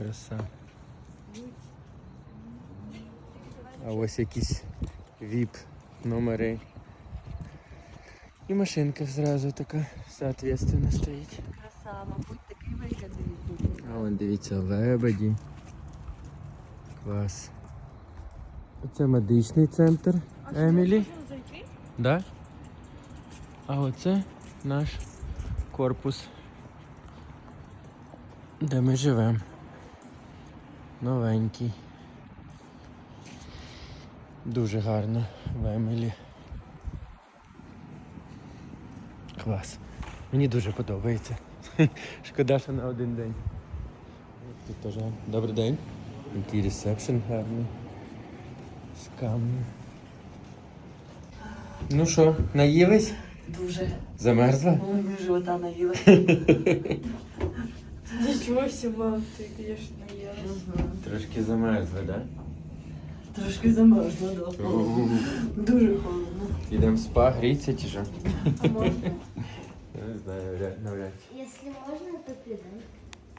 краса. А ось якісь віп номери. І машинка зразу така соответственно стоїть. Краса, мабуть, такий вигляд. А вон дивіться, лебеді. Клас. Оце медичний центр Емілі. зайти? Да? А оце наш корпус, де ми живемо. Новенький. Дуже гарно в Емілі. Клас. Мені дуже подобається. Шкода, що на один день. Тут теж. Добрий день. Який ресепшн гарний. З камнем. Ну що, наїлись? Дуже. Замерзла? Ой, ми живота наїла. Нічого себе, мам, ти, звісно, наїла. Трошки замерзла, да? Трошки замерзла, да. Дуже холодно. Ідемо в спа, гріться чи що? А можна? Я не знаю, навряд- навряд. Если можно, то педаль.